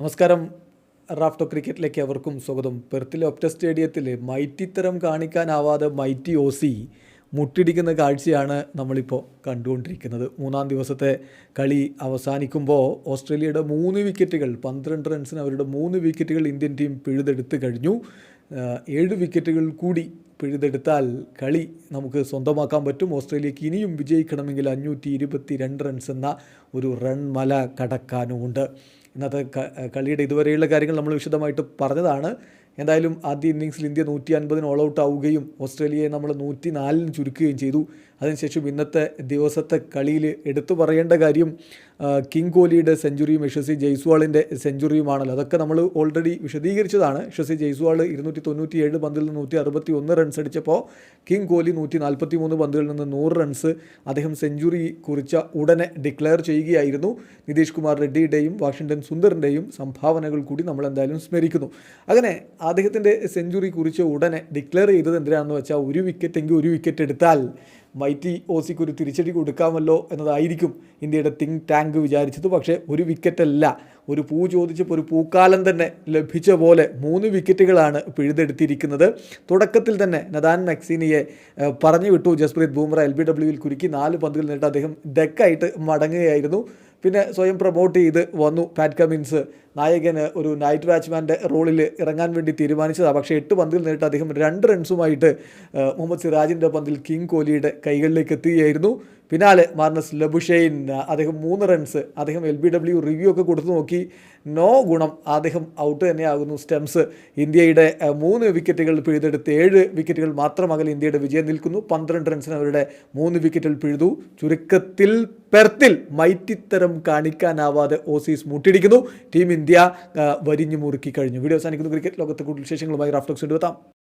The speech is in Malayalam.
നമസ്കാരം. റാഫ്റ്റോ ക്രിക്കറ്റിലേക്ക് അവർക്കും സ്വാഗതം. പെർത്തിലെ ഒപ്റ്റ സ്റ്റേഡിയത്തിൽ മൈറ്റിത്തരം കാണിക്കാനാവാതെ മൈറ്റി ഒ സി മുട്ടിടിക്കുന്ന കാഴ്ചയാണ് നമ്മളിപ്പോൾ കണ്ടുകൊണ്ടിരിക്കുന്നത്. മൂന്നാം ദിവസത്തെ കളി അവസാനിക്കുമ്പോൾ ഓസ്ട്രേലിയയുടെ മൂന്ന് വിക്കറ്റുകൾ പന്ത്രണ്ട് റൺസിന് അവരുടെ മൂന്ന് വിക്കറ്റുകൾ ഇന്ത്യൻ ടീം പിഴുതെടുത്ത് കഴിഞ്ഞു. ഏഴ് വിക്കറ്റുകൾ കൂടി പിഴുതെടുത്താൽ കളി നമുക്ക് സ്വന്തമാക്കാൻ പറ്റും. ഓസ്ട്രേലിയക്ക് ഇനിയും വിജയിക്കണമെങ്കിൽ അഞ്ഞൂറ്റി ഇരുപത്തി രണ്ട് റൺസ് എന്ന ഒരു റൺ മല കടക്കാനുമുണ്ട്. ഇന്നത്തെ കളിയുടെ ഇതുവരെയുള്ള കാര്യങ്ങൾ നമ്മൾ വിശദമായിട്ട് പറഞ്ഞതാണ്. എന്തായാലും ആദ്യ ഇന്നിങ്സിൽ ഇന്ത്യ നൂറ്റി അൻപതിന് ഓൾ ഔട്ട് ആവുകയും ഓസ്ട്രേലിയയെ നമ്മൾ നൂറ്റി നാലിന് ചുരുക്കുകയും ചെയ്തു. അതിനുശേഷം ഇന്നത്തെ ദിവസത്തെ കളിയിൽ എടുത്തു പറയേണ്ട കാര്യം കിങ് കോഹ്ലിയുടെ സെഞ്ചുറിയും യശസ്വി ജയ്സ്വാളിന്റെ സെഞ്ചുറിയുമാണല്ലോ. അതൊക്കെ നമ്മൾ ഓൾറെഡി വിശദീകരിച്ചതാണ്. യശസ്വി ജയ്സ്വാൾ ഇരുന്നൂറ്റി തൊണ്ണൂറ്റി ഏഴ് പന്തിൽ നിന്ന് നൂറ്റി അറുപത്തി ഒന്ന് റൺസ് അടിച്ചപ്പോൾ കിങ് കോഹ്ലി നൂറ്റി നാൽപ്പത്തി മൂന്ന് നിന്ന് നൂറ് റൺസ് അദ്ദേഹം സെഞ്ചുറി കുറിച്ച ഉടനെ ഡിക്ലെയർ ചെയ്യുകയായിരുന്നു. നിതീഷ് കുമാർ റെഡ്ഡിയുടെയും വാഷിങ്ടൺ സുന്ദറിന്റെയും സംഭാവനകൾ കൂടി നമ്മൾ എന്തായാലും സ്മരിക്കുന്നു. അങ്ങനെ അദ്ദേഹത്തിന്റെ സെഞ്ചുറി കുറിച്ച ഉടനെ ഡിക്ലെയർ ചെയ്തത് എന്തിനാണെന്ന് വെച്ചാൽ ഒരു വിക്കറ്റ് എങ്കിൽ ഒരു വിക്കറ്റ് എടുത്താൽ. മൈറ്റി ഓസിക്ക് ഒരു തിരിച്ചടി കൊടുക്കാമല്ലോ എന്നതായിരിക്കും ഇന്ത്യയുടെ തിങ്ക് ടാങ്ക് വിചാരിച്ചത്. പക്ഷേ ഒരു വിക്കറ്റല്ല ഒരു പൂ ചോദിച്ചപ്പോൾ ഒരു പൂക്കാലം തന്നെ ലഭിച്ച പോലെ മൂന്ന് വിക്കറ്റുകളാണ് പിഴുതെടുത്തിരിക്കുന്നത് തുടക്കത്തിൽ തന്നെ നദാൻ മക്സീനിയെ പറഞ്ഞു വിട്ടു ജസ്പ്രീത് ബൂമ്ര എൽ ബി ഡബ്ല്യുവിൽ കുരുക്കി നാല് പന്തുകൾ നേരിട്ട് അദ്ദേഹം ഡെക്കായിട്ട് മടങ്ങുകയായിരുന്നു. പിന്നെ സ്വയം പ്രൊമോട്ട് ചെയ്ത് വന്നു പാറ്റ് കമിൻസ് നായകന് ഒരു നൈറ്റ് വാച്ച്മാന്റെ റോളിൽ ഇറങ്ങാൻ വേണ്ടി തീരുമാനിച്ചതാണ് പക്ഷേ എട്ട് പന്തിൽ നേരിട്ട് അദ്ദേഹം രണ്ട് റൺസുമായിട്ട് മുഹമ്മദ് സിറാജിന്റെ പന്തിൽ കിങ് കോഹ്ലിയുടെ കൈകളിലേക്ക് എത്തുകയായിരുന്നു പിന്നാലെ മാർണസ് ലബുഷെയിൻ അദ്ദേഹം മൂന്ന് റൺസ് അദ്ദേഹം എൽ ബി ഡബ്ല്യു റിവ്യൂ ഒക്കെ കൊടുത്തു നോക്കി. നോ ഗുണം അദ്ദേഹം ഔട്ട് തന്നെയാകുന്നു. സ്റ്റെംസ് ഇന്ത്യയുടെ മൂന്ന് വിക്കറ്റുകൾ പിഴുതെടുത്ത് ഏഴ് വിക്കറ്റുകൾ മാത്രം അകലെ ഇന്ത്യയുടെ വിജയം നിൽക്കുന്നു. പന്ത്രണ്ട് റൺസിന് അവരുടെ മൂന്ന് വിക്കറ്റുകൾ പിഴുതു. ചുരുക്കത്തിൽ പെർത്തിൽ മൈറ്റിത്തരം കാണിക്കാനാവാതെ ഓസീസ് മുട്ടിടിക്കുന്നു. ടീം ഇന്ത്യ വരിഞ്ഞു മുറുക്കി കഴിഞ്ഞു. വീഡിയോ അവസാനിക്കുന്നു. ക്രിക്കറ്റ് ലോകത്തെ കൂടുതൽ വിശേഷങ്ങളുമായി റാഫ്റ്റോക്സ് കൊണ്ടുവെത്താം